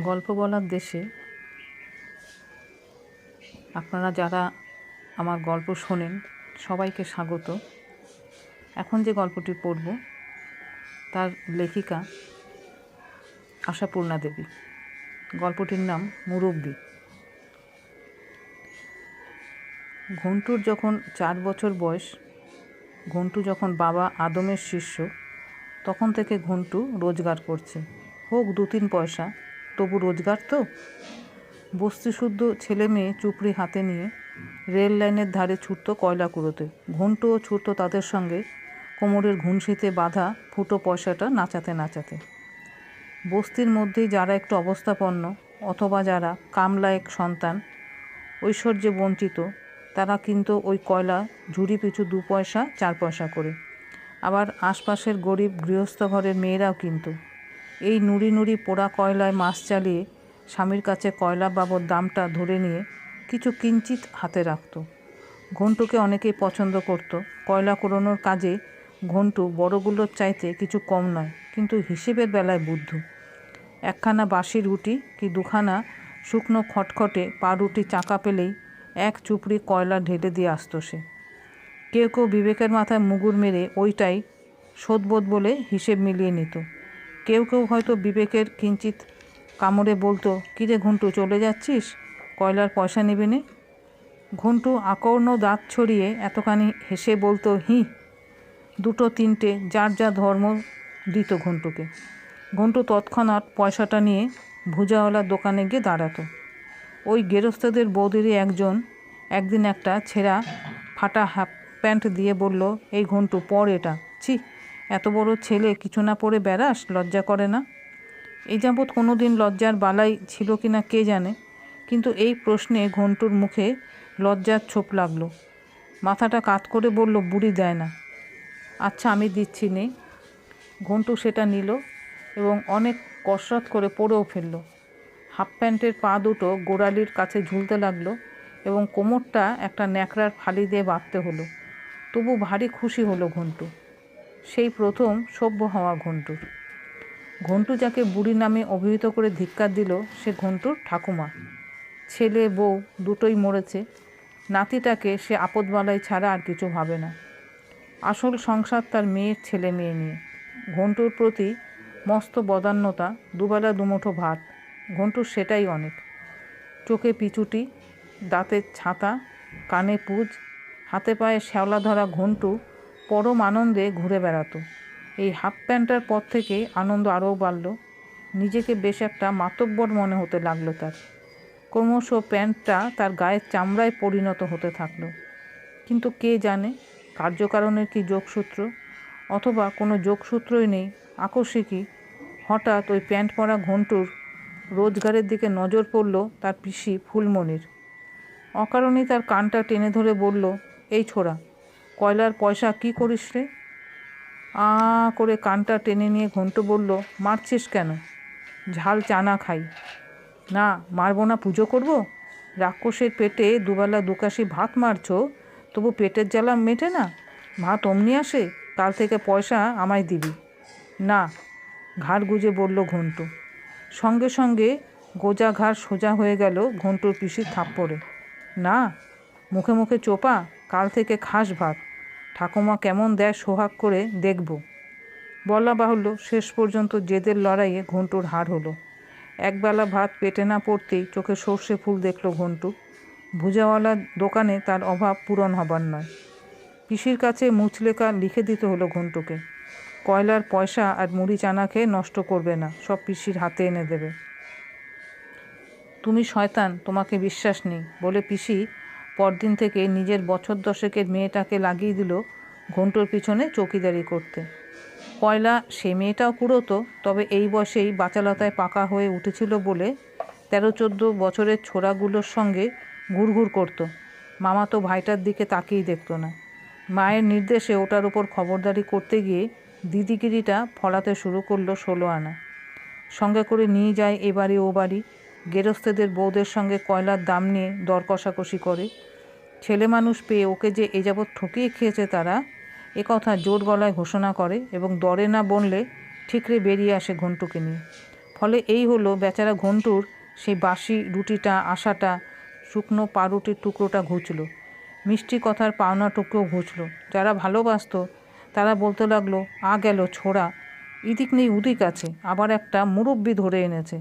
গল্প বলার দেশে আপনারা যারা আমার গল্প শোনেন, সবাইকে স্বাগত। এখন যে গল্পটি পড়ব, তার লেখিকা আশাপূর্ণা দেবী। গল্পটির নাম মুরব্বী। ঘন্টুর যখন চার বছর বয়স, ঘন্টু যখন বাবা আদমের শিষ্য, তখন থেকে ঘন্টু রোজগার করছে। হোক দু তিন পয়সা তবু রোজগার তো? বস্তিশুদ্ধ ছেলে মেয়ে চুপড়ি হাতে নিয়ে রেল লাইনের ধারে ছুটত কয়লা কুড়োতে। ঘন্টুও ছুটত তাদের সঙ্গে। কোমরের ঘুনশিতে বাঁধা ফুটো পয়সাটা নাচাতে নাচাতে। বস্তির মধ্যেই যারা একটু অবস্থাপন্ন অথবা যারা কামলা এক সন্তান, ঐশ্বর্যে বঞ্চিত, তারা কিন্তু ওই কয়লা ঝুড়ি পিছু দু পয়সা, চার পয়সা করে। আবার আশপাশের গরিব গৃহস্থ ঘরের মেয়েরাও কিন্তু। এই নুড়ি নুড়ি পোড়া কয়লায় মাছ চালিয়ে স্বামীর কাছে কয়লা বাবদ দামটা ধরে নিয়ে কিছু কিঞ্চিত হাতে রাখত। ঘন্টুকে অনেকেই পছন্দ করত। কয়লা কুড়োনোর কাজে ঘন্টু বড়গুলোর চাইতে কিছু কম নয়, কিন্তু হিসেবের বেলায় বুদ্ধ। একখানা বাসি রুটি কি দুখানা শুকনো খটখটে পা রুটি চাকা পেলেই এক চুপড়ি কয়লা ঢেলে দিয়ে আসতো সে। কেউ কেউ বিবেকের মাথায় মুগুর মেরে ওইটাই শোধবোধ বলে হিসেব মিলিয়ে নিত। কেউ কেউ হয়তো বিবেকের কিঞ্চিত কামড়ে বলতো কিরে ঘন্টু, চলে যাচ্ছিস? কয়লার পয়সা নেবে নে? ঘন্টু আকর্ণ দাঁত ছড়িয়ে এতখানি হেসে বলতো, হি, দুটো তিনটে, যার যা ধর্ম, দিত ঘন্টুকে। ঘন্টু তৎক্ষণাৎ পয়সাটা নিয়ে ভুজাওয়ালার দোকানে গিয়ে দাঁড়াতো। ওই গেরস্তাদের বৌদিরই একজন একদিন একটা ছেঁড়া ফাটা হাফ প্যান্ট দিয়ে বলল, এই ঘন্টু, পর এটা। ছি এত বড় ছেলে কিছু না পরে বেড়াস, লজ্জা করে না? এই যাবৎ কোনো দিন লজ্জার বালাই ছিল কি না কে জানে? কিন্তু এই প্রশ্নে ঘন্টুর মুখে লজ্জার ছোপ লাগল। মাথাটা কাত করে বলল, বুড়ি দেয় না। আচ্ছা আমি দিচ্ছি, নেই। ঘন্টু সেটা নিল এবং অনেক কসরত করে পরেও ফেলল। হাফ প্যান্টের পা দুটো গোড়ালির কাছে ঝুলতে লাগল এবং কোমরটা একটা ন্যাকড়ার ফালি দিয়ে বাঁধতে হলো। তবু ভারী খুশি হলো ঘন্টু। সেই প্রথম সভ্য হওয়া ঘন্টুর ঘন্টু যাকে বুড়ি নামে অভিহিত করে ধিক্কার দিল, সে ঘন্টুর ঠাকুমা। ছেলে, বউ দুটোই মরেছে। নাতিটাকে সে আপদবালাই ছাড়া আর কিছু ভাবে না। আসল সংসার তার মেয়ের ছেলে মেয়ে নিয়ে। ঘন্টুর প্রতি মস্ত বদান্যতা, দুবেলা দুমুঠো ভাত। ঘন্টুর সেটাই অনেক। চোখে পিচুটি, দাঁতের ছাতা, কানে পুজ, হাতে পায়ে শ্যাওলা ধরা ঘন্টু পরম আনন্দে ঘুরে বেড়াতো। এই হাফ প্যান্টটার পর থেকে আনন্দ আরও বাড়ল। নিজেকে বেশ একটা মাতব্বর মনে হতে লাগল তার। ক্রমশ প্যান্টটা তার গায়ের চামড়ায় পরিণত হতে থাকল। কিন্তু কে জানে কার্যকারণের কি যোগসূত্র? অথবা কোনো যোগসূত্রই নেই। আকস্মিকই হঠাৎ ওই প্যান্ট পরা ঘন্টুর রোজগারের দিকে নজর পড়ল তার পিসি ফুলমণির। অকারণেই তার কানটা টেনে ধরে বলল, এই ছোড়া কয়লার পয়সা কি করিস রে? আ করে কানটা টেনে নিয়ে ঘন্টু বলল, মারছিস কেন? ঝাল চানা খাই। না, মারবো না, পুজো করব? রাক্ষসের পেটে দুবেলা দুকাশি ভাত মারছো? তবু পেটের জ্বালা মেটে না? ভাত অমনি আসে? কাল থেকে পয়সা আমায় দিবি। না, ঘাড় গুজে বলল ঘন্টু। সঙ্গে সঙ্গে গোজা ঘাড় সোজা হয়ে গেল ঘন্টুর পিসির থাপ্পড়ে। না, মুখে মুখে চোপা, কাল থেকে খাস ভাত। ঠাকুমা কেমন দেয় সোহাগ করে দেখব। বলা বাহুল্য শেষ পর্যন্ত জেদের লড়াইয়ে ঘন্টুর হার হলো। একবেলা ভাত পেটে না পড়তেই চোখে সর্ষে ফুল দেখল ঘন্টু। ভুজাওয়ালার দোকানে তার অভাব পূরণ হবার নয়। পিসির কাছে মুচলেকা লিখে দিতে হলো ঘন্টুকে। কয়লার পয়সা আর মুড়ি চানা খেয়ে নষ্ট করবে না, সব পিসির হাতে এনে দেবে। তুমি শয়তান, তোমাকে বিশ্বাস নেই, বলে পিসি পরদিন থেকে নিজের বছর দশেকের মেয়েটাকে লাগিয়ে দিল ঘন্টুর পিছনে চৌকিদারি করতে। কয়লা, সে মেয়েটাও কুড়োতো, তবে এই বয়সেই বাচালতায় পাকা হয়ে উঠেছিল বলে তেরো চোদ্দ বছরের ছোড়াগুলোর সঙ্গে ঘুরঘুর করতো। মামা তো ভাইটার দিকে তাকিয়েই দেখতো না। মায়ের নির্দেশে ওটার উপর খবরদারি করতে গিয়ে দিদিগিরিটা ফলাতে শুরু করল ষোলো আনা। সঙ্গে করে নিয়ে যায় এ বাড়ি ও বাড়ি। গেরস্তেদের বৌদের সঙ্গে কয়লার দাম নিয়ে দর কষাকষি করে। ছেলে মানুষ পেয়ে ওকে যে এ যাবৎ ঠকিয়ে খেয়েছে তারা, এ কথা জোর গলায় ঘোষণা করে এবং দরে না বনলে ঠিকরে বেরিয়ে আসে ঘন্টুকে নিয়ে। ফলে এই হলো বেচারা ঘন্টুর সেই বাসি রুটিটা, আশাটা, শুকনো পাউরুটির টুকরোটা ঘুচলো। মিষ্টি কথার পাওনাটুকুও ঘুচলো। যারা ভালোবাসতো, তারা বলতে লাগল, আ গেল ছোড়া, ইদিক নেই উদিক আছে, আবার একটা মুরব্বি ধরে এনেছে।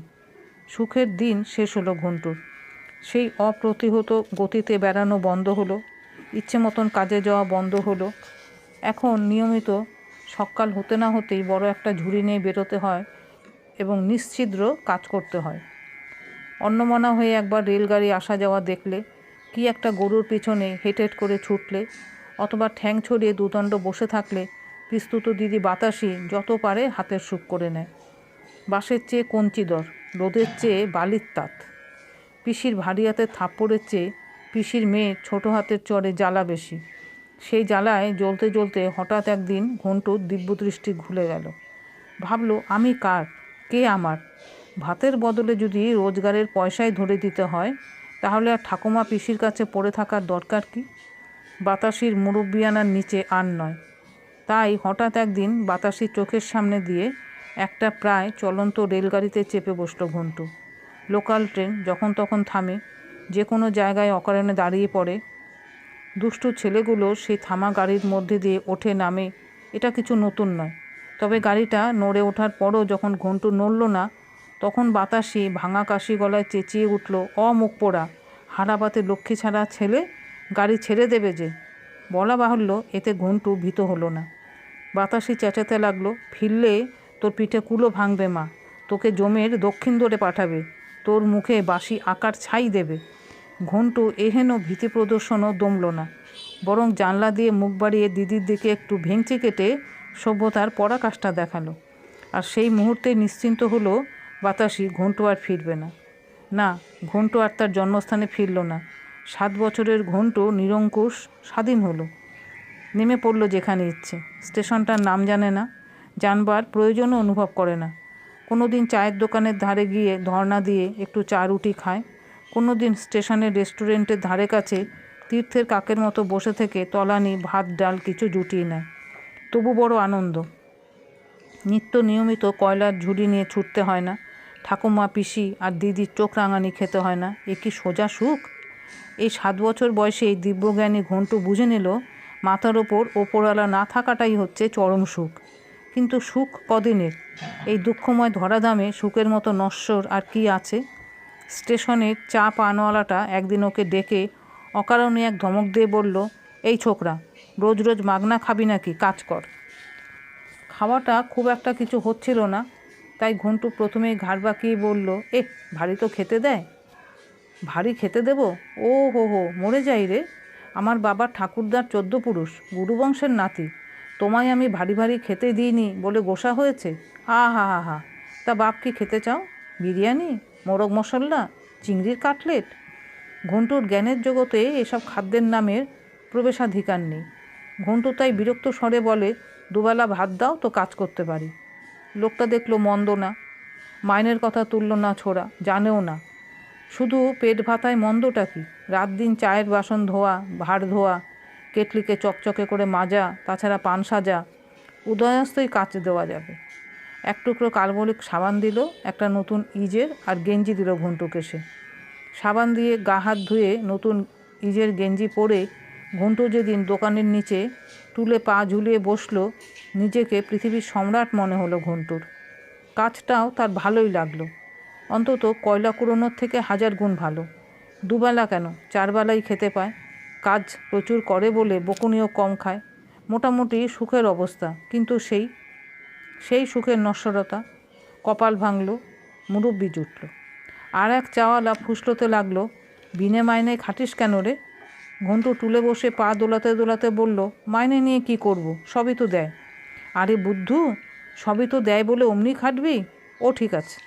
সুখের দিন শেষ হলো ঘন্টুর। সেই অপ্রতিহত গতিতে বেড়ানো বন্ধ হলো, ইচ্ছে মতন কাজে যাওয়া বন্ধ হলো। এখন নিয়মিত সকাল হতে না হতেই বড় একটা ঝুড়ি নিয়ে বেরোতে হয় এবং নিশ্ছিদ্র কাজ করতে হয়। অন্নমনা হয়ে একবার রেলগাড়ি আসা যাওয়া দেখলে, কি একটা গরুর পিছনে হেটেট করে ছুটলে, অথবা ঠ্যাং ছড়িয়ে দুদণ্ড বসে থাকলে পিস্তুত দিদি বাতাসি যত পারে হাতের সুখ করে নেয়। বাঁশের চেয়ে কঞ্চিদর রোদের চেয়ে বালির তাত। পিসির ভারী হাতের থাপ্পড়ের চেয়ে পিসির মেয়ে ছোট হাতের চড়ে জ্বালা বেশি। সেই জ্বালায় জ্বলতে জ্বলতে হঠাৎ একদিন ঘন্টুর দিব্যদৃষ্টি ঘুলে গেল। ভাবলো, আমি কার? কে আমার? ভাতের বদলে যদি রোজগারের পয়সায় ধরে দিতে হয়, তাহলে আর ঠাকুমা পিসির কাছে পড়ে থাকার দরকার কি? বাতাসির মুরব্বিয়ানার নিচে আর নয়। তাই হঠাৎ একদিন বাতাসির চোখের সামনে দিয়ে একটা প্রায় চলন্ত রেলগাড়িতে চেপে বসল ঘন্টু। লোকাল ট্রেন যখন তখন থামে, যে কোনো জায়গায় অকারণে দাঁড়িয়ে পড়ে। দুষ্টু ছেলেগুলো সেই থামা গাড়ির মধ্যে দিয়ে ওঠে, নামে। এটা কিছু নতুন নয়। তবে গাড়িটা নড়ে ওঠার পরও যখন ঘন্টু নড়ল না, তখন বাতাসি ভাঙা কাশি গলায় চেঁচিয়ে উঠল অমুখ পোড়া! হারাবাতে লক্ষ্মী ছাড়া ছেলে? গাড়ি ছেড়ে দেবে যে? বলা বাহুল্য এতে ঘন্টু ভীত হলো না। বাতাসি চেঁচাতে লাগল, ফিরলে তোর পিঠে কুলো ভাঙবে মা, তোকে জমের দক্ষিণ দূরে পাঠাবে। তোর মুখে বাসি আকার ছাই দেবে। ঘন্টু এহেন ভীতি প্রদর্শনও দমল না। বরং জানলা দিয়ে মুখ বাড়িয়ে দিদির দিকে একটু ভেঙচি কেটে সভ্যতার পরাকাষ্ঠা দেখাল। আর সেই মুহূর্তে নিশ্চিন্ত হলো, বাতাসি ঘন্টু আর ফিরবে না। না, ঘন্টু আর তার জন্মস্থানে ফিরল না। সাত বছরের ঘন্টু নিরঙ্কুশ স্বাধীন হলো। নেমে পড়ল যেখানে ইচ্ছে। স্টেশনটার নাম জানে না, জানবার প্রয়োজনও অনুভব করে না। কোনো দিন চায়ের দোকানের ধারে গিয়ে ধর্না দিয়ে একটু চা রুটি খায়। কোনো দিন স্টেশনের রেস্টুরেন্টের ধারে কাছে তীর্থের কাকের মতো বসে থেকে তলানি, ভাত, ডাল কিছু জুটিয়ে নেয়। তবু বড় আনন্দ। নিত্য নিয়মিত কয়লার ঝুড়ি নিয়ে ছুটতে হয় না। ঠাকুমা, পিসি আর দিদির চোখ রাঙানি খেতে হয় না। এ কি সোজা সুখ? এই সাত বছর বয়সে এই দিব্যজ্ঞানী ঘন্টু বুঝে নিল, মাথার ওপর ওপরওয়ালা না থাকাটাই হচ্ছে চরম সুখ। কিন্তু সুখ কদিনের? এই দুঃখময় ধরাধামে সুখের মতো নশ্বর আর কি আছে? স্টেশনের চা পানওয়ালাটা একদিন ওকে ডেকে অকারণে এক ধমক দিয়ে বলল, এই ছোকরা, রোজ রোজ মাগনা খাবি নাকি? কাজ কর। খাওয়াটা খুব একটা কিছু হচ্ছিল না, তাই ঘন্টু প্রথমেই ঘাড় বাঁকিয়ে বলল এ ভারী তো খেতে দেয়? ভারী খেতে দেব? ও হো হো, মরে যাই রে। আমার বাবা ঠাকুরদার চোদ্দ পুরুষ গুরুবংশের নাতি। তোমায় আমি ভারী ভারী খেতে দিইনি বলে গোসা হয়েছে? হা হা হা হা। তা বাপ কি খেতে চাও? বিরিয়ানি? মোরগ মশলা? চিংড়ির কাটলেট? ঘন্টুর জ্ঞানের জগতে এসব খাদ্যের নামের প্রবেশাধিকার নেই। ঘন্টু তাই বিরক্ত স্বরে বলে, দুবেলা ভাত দাও তো কাজ করতে পারি। লোকটা দেখল মন্দ না। মাইনের কথা তুলল না ছোড়া, জানেও না। শুধু পেট ভাতায় মন্দটা কি? রাত দিন চায়ের বাসন ধোয়া ভাড় ধোয়া কেটলিকে চকচকে করে মাজা, তাছাড়া পান সাজা, উদয়াস্তই কাচে দেওয়া যাবে। এক টুকরো কালবলিক সাবান দিল, একটা নতুন ইজের আর গেঞ্জি দিল ঘন্টুকে সে সাবান দিয়ে গা হাত ধুয়ে নতুন ইজের গেঞ্জি পরে ঘন্টু যেদিন দোকানের নিচে টুলে পা ঝুলিয়ে বসল, নিজেকে পৃথিবীর সম্রাট মনে হলো ঘন্টুর। কাজটাও তার ভালোই লাগল। অন্তত কয়লা কুড়োনোর থেকে হাজার গুণ ভালো। দুবেলা কেন? চারবেলাই খেতে পায়। কাজ প্রচুর করে বলে বকুনিও কম খায়। মোটামুটি সুখের অবস্থা, কিন্তু সেই সেই সুখের নশ্বরতা কপাল ভাঙল, মুরব্বি জুটল। আর এক চাওয়ালা ফুসলোতে লাগল, বিনে মাইনে খাটিস কেন রে? ঘন্টু টুলে বসে পা দোলাতে দোলাতে বলল, মাইনে নিয়ে কি করব? সবই তো দেয়। আরে বুদ্ধু, সবই তো দেয় বলে অমনি খাটবি? ও ঠিক আছে,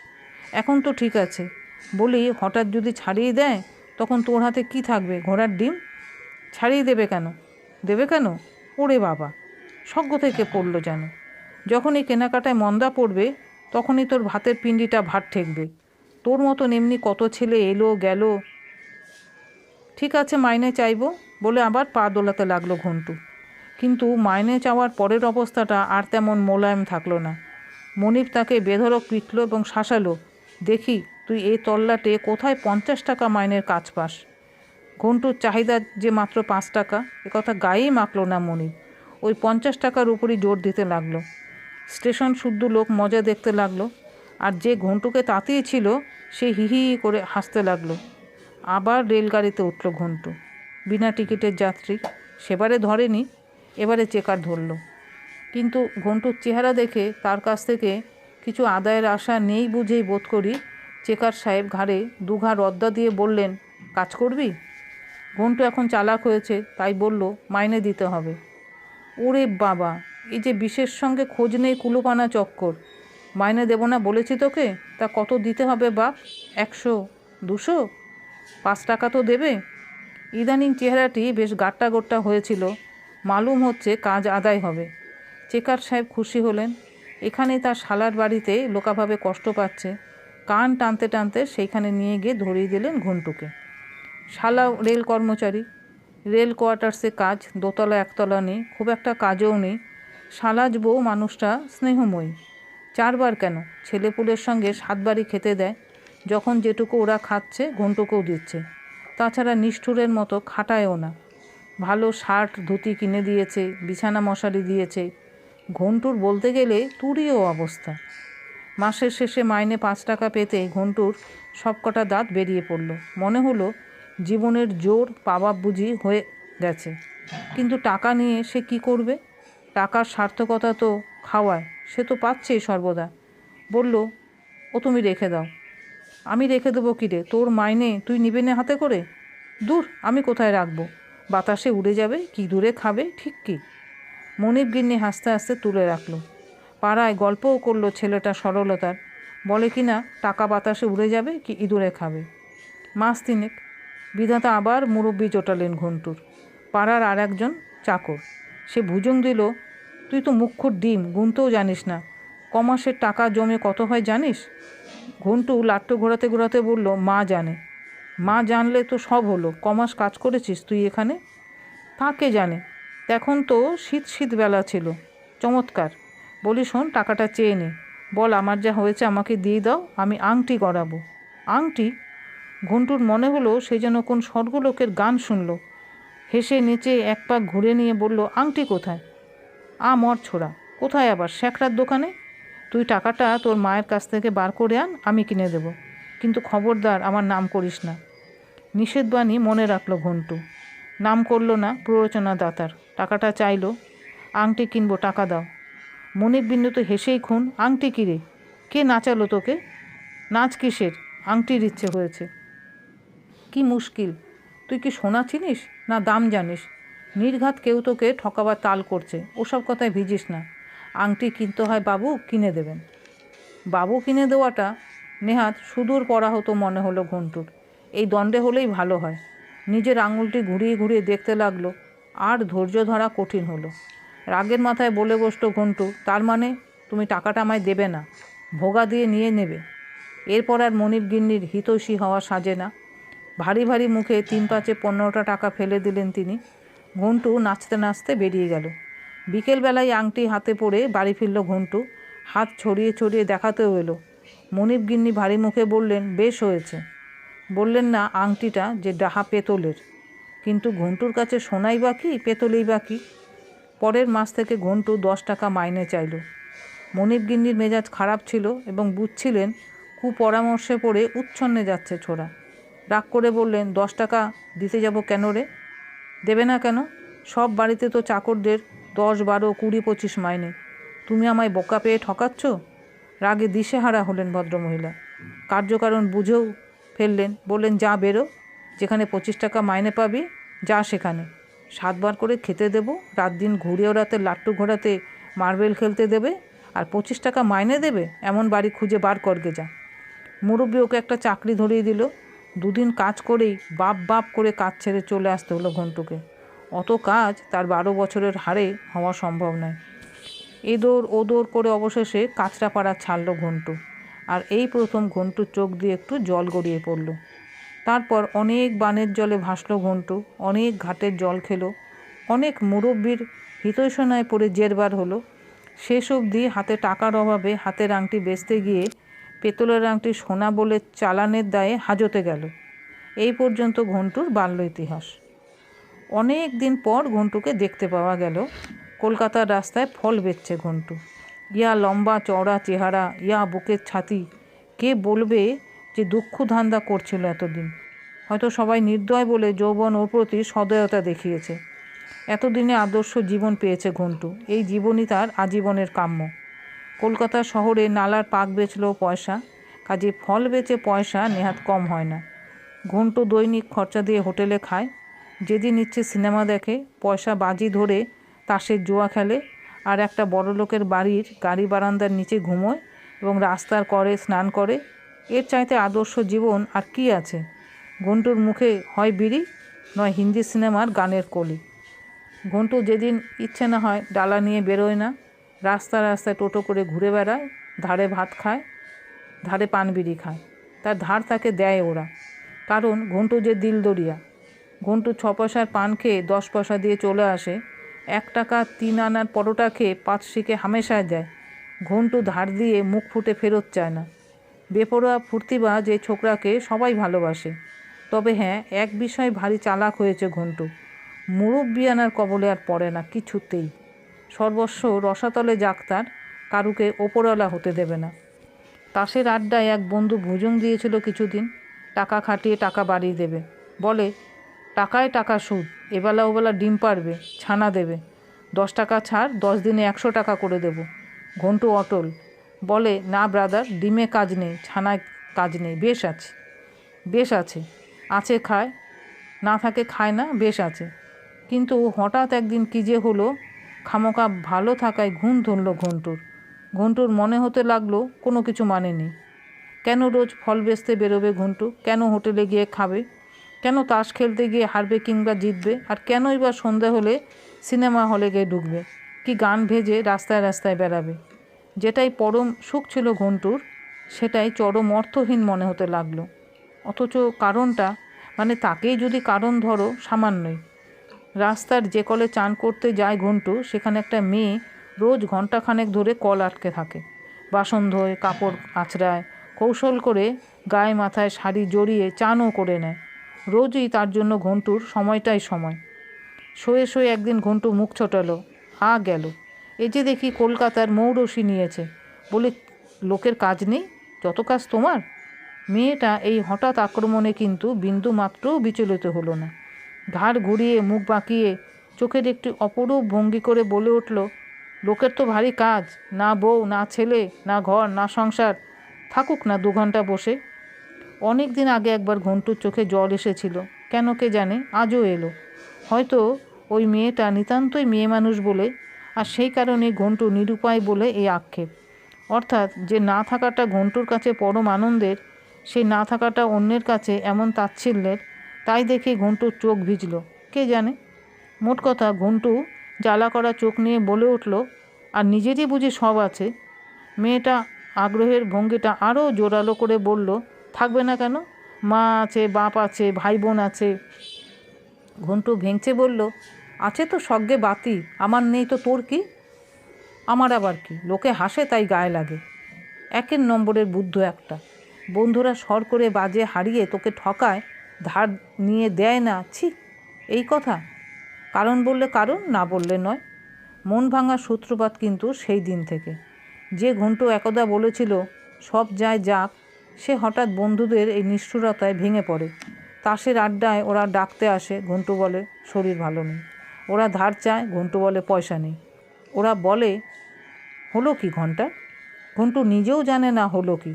এখন তো ঠিক আছে। বলি, হঠাৎ যদি ছাড়িয়ে দেয়, তখন তোর হাতে কি থাকবে? ঘোড়ার ডিম? ছাড়িয়ে দেবে কেন? দেবে কেন? ওরে বাবা সজ্ঞ থেকে পড়ল যেন। যখনই কেনাকাটায় মন্দা পড়বে, তখনই তোর ভাতের পিণ্ডিটা ভাত ঠেকবে। তোর মতন এমনি কত ছেলে এলো, গেল। ঠিক আছে, মাইনে চাইব বলে আবার পা দোলাতে লাগল ঘন্টু। কিন্তু মাইনে চাওয়ার পরের অবস্থাটা আর তেমন মোলায়েম থাকল না। মনিব তাকে বেধরক পিটল এবং শাসালো, দেখি, তুই এই তল্লাটে কোথায় পঞ্চাশ টাকা মাইনের কাজ পাস? ঘন্টুর চাহিদা যে মাত্র পাঁচ টাকা একথা গায়েই মাখলো না মনিব। ওই পঞ্চাশ টাকার উপরই জোর দিতে লাগল। স্টেশন শুদ্ধ লোক মজা দেখতে লাগল, আর যে ঘন্টুকে তাতিয়েছিল সে হিহি করে হাসতে লাগল। আবার রেলগাড়িতে উঠল ঘন্টু। বিনা টিকিটের যাত্রী, সেবারে ধরেনি, এবারে চেকার ধরলো। কিন্তু ঘন্টুর চেহারা দেখে তার কাছ থেকে কিছু আদায়ের আশা নেই বুঝেই বোধ করি, চেকার সাহেব ঘাড়ে দুঘা রদ্দা দিয়ে বললেন, কাজ করবি? ঘন্টু এখন চালাক হয়েছে, তাই বলল, মাইনে দিতে হবে। ওরে বাবা, এই যে বিশেষ সঙ্গে খোঁজ নেই কুলোপানা চক্কর। মাইনে দেবো না বলেছি তোকে? তা কত দিতে হবে বাপ? একশো? দুশো? পাঁচ টাকা তো দেবে? ইদানিং চেহারাটি বেশ গাট্টা গোট্টা হয়েছিল। মালুম হচ্ছে কাজ আদায় হবে। চেকার সাহেব খুশি হলেন। এখানে তার শালার বাড়িতে লোকাভাবে কষ্ট পাচ্ছে। কান টানতে টানতে সেইখানে নিয়ে গিয়ে ধরিয়ে দিলেন ঘন্টুকে। শালা রেল কর্মচারী। রেল কোয়ার্টার্সে কাজ, দোতলা, একতলা নেই, খুব একটা কাজও নেই। শালাজ বউ মানুষটা স্নেহময়ী। চারবার কেন? ছেলেপুলের সঙ্গে সাতবারই খেতে দেয়। যখন যেটুকু ওরা খাচ্ছে ঘন্টুকেও দিচ্ছে। তাছাড়া নিষ্ঠুরের মতো খাটায়ও না। ভালো শার্ট, ধুতি কিনে দিয়েছে, বিছানা মশারি দিয়েছে। ঘন্টুর বলতে গেলে তুরিও অবস্থা। মাসের শেষে মাইনে পাঁচ টাকা পেতে ঘন্টুর সবকটা দাঁত বেরিয়ে পড়ল। মনে হলো জীবনের জোর পাওয়া বুঝি হয়ে গেছে। কিন্তু টাকা নিয়ে সে কি করবে? টাকার সার্থকতা তো খাওয়ায়, সে তো পাচ্ছেই সর্বদা। বলল, ও তুমি রেখে দাও। আমি রেখে দেবো কী রে? তোর মাইনে তুই নিবে না হাতে করে? দূর, আমি কোথায় রাখব? বাতাসে উড়ে যাবে, কি দূরে খাবে, ঠিক কি? মনিব গিন্নি হাসতে হাসতে তুলে রাখল। পাড়ায় গল্পও করল ছেলেটা সরলতার। বলে কি না টাকা বাতাসে উড়ে যাবে, কি ইঁদুরে খাবে? মাস তিনেক বিধাতা আবার মুরব্বি জোটালেন ঘন্টুর। পাড়ার আর একজন চাকর। সে ভুজং দিল, তুই তো মুখ্যর ডিম, গুনতেও জানিস না। কমাসের টাকা জমে কত হয় জানিস? ঘন্টু লাট্টু ঘোরাতে ঘোরাতে বলল, মা জানে। মা জানলে তো সব হলো। কমাস কাজ করেছিস তুই এখানে? তাকে জানে? এখন তো শীত শীত বেলা ছিল। চমৎকার। বলি শোন, টাকাটা চেয়ে নে। বল, আমার যা হয়েছে আমাকে দিয়ে দাও, আমি আংটি গড়াবো। আংটি? ঘন্টুর মনে হলো সে যেন কোন স্বর্গলোকের গান শুনল। হেসে নেচে এক পাক ঘুরে নিয়ে বলল, আংটি কোথায়? আ মর ছোড়া। কোথায় আবার? শ্যাকরার দোকানে? তুই টাকাটা তোর মায়ের কাছ থেকে বার করে আন, আমি কিনে দেব। কিন্তু খবরদার, আমার নাম করিস না। নিষেধবাণী মনে রাখল ঘন্টু। নাম করল না প্ররোচনা দাতার টাকাটা চাইলো। আংটি কিনবো, টাকা দাও। মনিব বিন্দু তো হেসেই খুন, আংটি কিরে কে নাচালো তোকে? নাচ কিসের? আংটির ইচ্ছে হয়েছে। কি মুশকিল? তুই কি সোনা চিনিস না দাম জানিস? নির্ঘাত কেউ তোকে ঠকাবার তাল করছে, ওসব কথায় ভিজিস না। আংটি কিনতে হয় বাবু, কিনে দেবেন। বাবু কিনে দেওয়াটা, নেহাত সুদূর পড়া হতো মনে হলো ঘন্টুর। এই দণ্ডে হলেই ভালো হয়। নিজের আঙুলটি ঘুরিয়ে ঘুরিয়ে দেখতে লাগল, আর ধৈর্য ধরা কঠিন হলো। রাগের মাথায় বলে বসতো ঘন্টু, তার মানে তুমি টাকাটা আমায় দেবে না, ভোগা দিয়ে নিয়ে নেবে। এরপর আর মনির গিন্নির হিতৈষী হওয়া সাজে না। ভারী ভারী মুখে তিন পাঁচে পনেরোটা টাকা ফেলে দিলেন তিনি। ঘন্টু নাচতে নাচতে বেরিয়ে গেল। বিকেলবেলায় আংটি হাতে পড়ে বাড়ি ফিরল ঘন্টু। হাত ছড়িয়ে ছড়িয়ে দেখাতেও এলো। মনিব গিন্নি ভারী মুখে বললেন, বেশ হয়েছে। বললেন, না, আংটিটা যে ডাহা পেতলের। কিন্তু ঘন্টুর কাছে সোনাই বাকি পেতলেই বাকি পরের মাস থেকে ঘন্টু দশ টাকা মাইনে চাইল। মনিব গিন্নির মেজাজ খারাপ ছিল এবং বুঝছিলেন, কুপরামর্শে পড়ে উচ্ছন্নে যাচ্ছে ছোড়া। রাগ করে বললেন, দশ টাকা দিতে যাব কেন রে? দেবে না কেন? সব বাড়িতে তো চাকরদের দশ, বারো, কুড়ি, পঁচিশ মাইনে। তুমি আমায় বোকা পেয়ে ঠকাচ্ছ? রাগে দিশেহারা হলেন ভদ্রমহিলা। কার্যকারণ বুঝেও ফেললেন, বললেন, যা বেরো, যেখানে পঁচিশ টাকা মাইনে পাবি, যা সেখানে। সাতবার করে খেতে দেবো, রাত দিন ঘুরে ওড়াতে, লাট্টু ঘোরাতে, মার্বেল খেলতে দেবে, আর পঁচিশ টাকা মাইনে দেবে, এমন বাড়ি খুঁজে বার করগে যা। মুরব্বী ওকে একটা চাকরি ধরিয়ে দিল। দুদিন কাজ করেই বাপ বাপ করে কাজ ছেড়ে চলে আসতে হলো ঘন্টুকে। অত কাজ তার বারো বছরের হারে হওয়া সম্ভব নয়। এদোর ওদোর করে অবশেষে কাঁচরাপাড়া ছাড়ল ঘন্টু আর এই প্রথম ঘন্টুর চোখ দিয়ে একটু জল গড়িয়ে পড়ল। তারপর অনেক বানের জলে ভাসল ঘন্টু, অনেক ঘাটের জল খেলো, অনেক মুরব্বীর হিতৈষণায় পড়ে জেরবার হলো। শেষ অবধি হাতে টাকার অভাবে হাতের আংটি বেচতে গিয়ে পেতলের আংটি সোনা বলে চালানের দায়ে হাজতে গেল। এই পর্যন্ত ঘন্টুর বাল্য ইতিহাস। অনেক দিন পর ঘন্টুকে দেখতে পাওয়া গেল। কলকাতার রাস্তায় ফল বেচছে ঘন্টু। ইয়া লম্বা চওড়া চেহারা, ইয়া বুকের ছাতি। কে বলবে যে দুঃখ ধান্দা করছিল এতদিন? হয়তো সবাই নির্দয় বলে যৌবন ওর প্রতি সদয়তা দেখিয়েছে। এতদিনে আদর্শ জীবন পেয়েছে ঘন্টু। এই জীবনই তার আজীবনের কাম্য। কলকাতা শহরে নালার পাক বেচলেও পয়সা, কাজে ফল বেচে পয়সা নেহাত কম হয় না। ঘন্টু দৈনিক খরচা দিয়ে হোটেলে খায়, যেদিন ইচ্ছে সিনেমা দেখে, পয়সা বাজি ধরে তাসের জুয়া খেলে, আর একটা বড় লোকের বাড়ির গাড়ি বারান্দার নিচে ঘুমোয় এবং রাস্তার করে স্নান করে, এর চাইতে আদর্শ জীবন আর কি আছে? ঘন্টুর মুখে হয় বিড়ি, নয় হিন্দি সিনেমার গানের কলি। ঘন্টু যেদিন ইচ্ছে না হয় ডালা নিয়ে বেরোয় না রাস্তা রাস্তায় টোটো করে ঘুরে বেড়ায়, ধারে ভাত খায়, ধারে পান বিড়ি খায়। তার ধার তাকে দেয় ওরা। কারণ ঘন্টু যে দিল দরিয়া। ঘন্টু ছ পয়সার পান খেয়ে দশ পয়সা দিয়ে চলে আসে। এক টাকা তিন আনার পরোটা খেয়ে পাঁচ শিখে হামেশায় দেয়। ঘন্টু ধার দিয়ে মুখ ফুটে ফেরত চায় না। বেপরোয়া ফুর্তিবা যে ছোকরাকে সবাই ভালোবাসে। তবে হ্যাঁ এক বিষয় ভারী চালাক হয়েছে ঘন্টু। মুরব্বিয়ানার কবলে আর পড়ে না, কিছুতেই। সর্বস্ব রসাতলে যাক তার, কারুকে ওপরওয়ালা হতে দেবে না। তাসের আড্ডায় এক বন্ধু ভুজুং দিয়েছিল কিছুদিন, টাকা খাটিয়ে টাকা বাড়িয়ে দেবে। বলে, টাকায় টাকা সুদ, এবেলা ওবেলা ডিম পারবে, ছানা দেবে। দশ টাকা ছাড়, দশ দিনে একশো টাকা করে দেব। ঘন্টু অটল। বলে, না ব্রাদার, ডিমে কাজ নেই, ছানায় কাজ নেই, বেশ আছে। বেশ আছে। আছে খায়, না থাকে খায় না, বেশ আছে। কিন্তু হঠাৎ একদিন কী যে হলো খামোকা ভালো থাকায় ঘুম ধরল ঘন্টুর। ঘন্টুর মনে হতে লাগল কোনো কিছু মানে নেই। কেন রোজ ফল বেচতে বেরোবে ঘন্টু? কেন হোটেলে গিয়ে খাবে? কেন তাস খেলতে গিয়ে হারবে কিংবা জিতবে? আর কেনই বা সন্ধে হলে সিনেমা হলে গিয়ে ঢুকবে? কি গান ভেজে রাস্তায় রাস্তায় বেড়াবে? যেটাই পরম সুখ ছিল ঘন্টুর, সেটাই চরম অর্থহীন মনে হতে লাগল। অথচ কারণটা মানে তাকেই যদি কারণ ধরো, সামান্যই। রাস্তার যে কলে চান করতে যায় ঘন্টু, সেখানে একটা মেয়ে রোজ ঘন্টাখানেক ধরে কল আটকে থাকে। বাসন ধোয়, কাপড় আছড়ায় কৌশল করে গায়ে মাথায় শাড়ি জড়িয়ে চানও করে নেয়। রোজই তার জন্য ঘন্টুর সময়টাই সময়। শোয়ে শোয়ে একদিন ঘন্টু মুখ ছোটালো, আ গেল। এই যে দেখি কলকাতার মৌরসি নিয়েছে। বলে, লোকের কাজ নেই? যত কাজ তোমার? মেয়েটা এই হঠাৎ আক্রমণে কিন্তু বিন্দু মাত্রও বিচলিত হলো না। ঘাড় ঘুরিয়ে, মুখ বাঁকিয়ে, চোখের একটি অপরূপ ভঙ্গি করে বলে উঠল, লোকের তো ভারী কাজ, না বউ, না ছেলে, না ঘর, না সংসার। থাকুক না দু ঘণ্টা বসে। অনেক দিন আগে একবার ঘন্টুর চোখে জল এসেছিল, কেন কে জানে, আজও এলো। হয়তো ওই মেয়েটা নিতান্তই মেয়ে মানুষ বলে, আর সেই কারণে ঘন্টু নিরুপায় বলে এই আক্ষেপ। অর্থাৎ যে না থাকাটা ঘন্টুর কাছে পরম আনন্দের, সেই না থাকাটা অন্যের কাছে এমন তাচ্ছিল্যের তাই দেখে ঘন্টুর চোখ ভিজল। কে জানে? মোট কথা, ঘন্টু জ্বালা করা চোখ নিয়ে বলে উঠল, আর নিজেরই বুঝি সব আছে? মেয়েটা আগ্রহের ভঙ্গিটা আরও জোরালো করে বলল, থাকবে না কেন? মা আছে, বাপ আছে ভাই বোন আছে। ঘন্টু ভেঙচে বলল, আছে তো সজ্ঞে বাতি, আমার নেই তো তোর কি? আমার আবার কি? লোকে হাসে তাই গায়ে লাগে। একের নম্বরের বুদ্ধ একটা। বন্ধুরা সর করে বাজে হারিয়ে তোকে ঠকায় ধার নিয়ে দেয় না, ছি, এই কথা। কারণ বললে কারণ, না বললে নয়। মন ভাঙার সূত্রপাত কিন্তু সেই দিন থেকে। যে ঘন্টু একদা বলেছিল, সব যায় যাক, সে হঠাৎ বন্ধুদের এই নিষ্ঠুরতায় ভেঙে পড়ে। তাসের আড্ডায় ওরা ডাকতে আসে, ঘন্টু বলে, শরীর ভালো নেই। ওরা ধার চায়, ঘন্টু বলে, পয়সা নেই। ওরা বলে, হলো কি ঘণ্টা? ঘন্টু নিজেও জানে না হলো কি।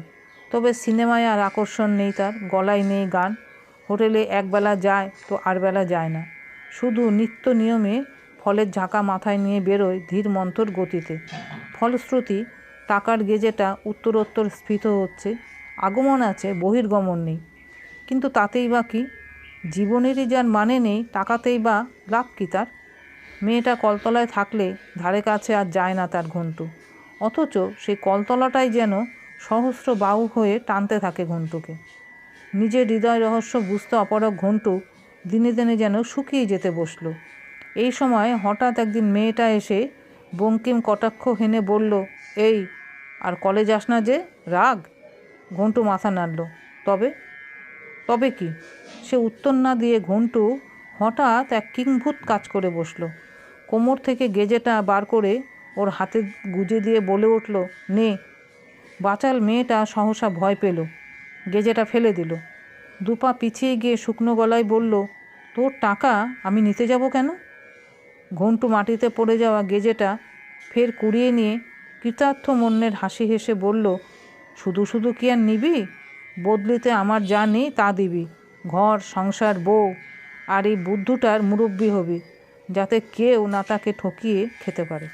তবে সিনেমায় আর আকর্ষণ নেই তার, গলায় নেই গান। হোটেলে একবেলা যায় তো আর বেলা যায় না। শুধু নিত্য নিয়মে ফলের ঝাঁকা মাথায় নিয়ে বেরোয় ধীর মন্থর গতিতে। ফলশ্রুতি টাকার গেজেটা উত্তরোত্তর স্ফীত হচ্ছে। আগমন আছে, বহির্গমন নেই। কিন্তু তাতেই বা কি? জীবনেরই যার মানে নেই, টাকাতেই বা লাভ কী তার? মেয়েটা কলতলায় থাকলে ধারে কাছে আর যায় না তার ঘন্টু। অথচ সেই কলতলাটাই যেন সহস্র বাহু হয়ে টানতে থাকে ঘন্টুকে। নিজের হৃদয় রহস্য বুঝতে অপরক ঘন্টু দিনে দিনে যেন শুকিয়ে যেতে বসল। এই সময় হঠাৎ একদিন মেয়েটা এসে বঙ্কিম কটাক্ষ হেনে বলল, এই, আর কলেজ যাস না যে, রাগ? ঘন্টু মাথা নাড়ল, তবে তবে কি? সে উত্তর না দিয়ে ঘন্টু হঠাৎ এক কিংভূত কাজ করে বসল। কোমর থেকে গেজেটা বার করে ওর হাতে গুজে দিয়ে বলে উঠল, নে। বাচাল মেয়েটা সহসা ভয় পেল। গেজেটা ফেলে দিল। দুপা পিছিয়ে গিয়ে শুকনো গলায় বলল, তোর টাকা আমি নিতে যাব কেন? ঘন্টু মাটিতে পড়ে যাওয়া গেজেটা ফের কুড়িয়ে নিয়ে কৃতার্থ মন্যের হাসি হেসে বলল, শুধু শুধু কি আর নিবি? বদলিতে আমার যা নেই তা দিবি। ঘর, সংসার, বউ, আর এই বুদ্ধুটার মুরব্বি হবি, যাতে কেউ না তাকে ঠকিয়ে খেতে পারে।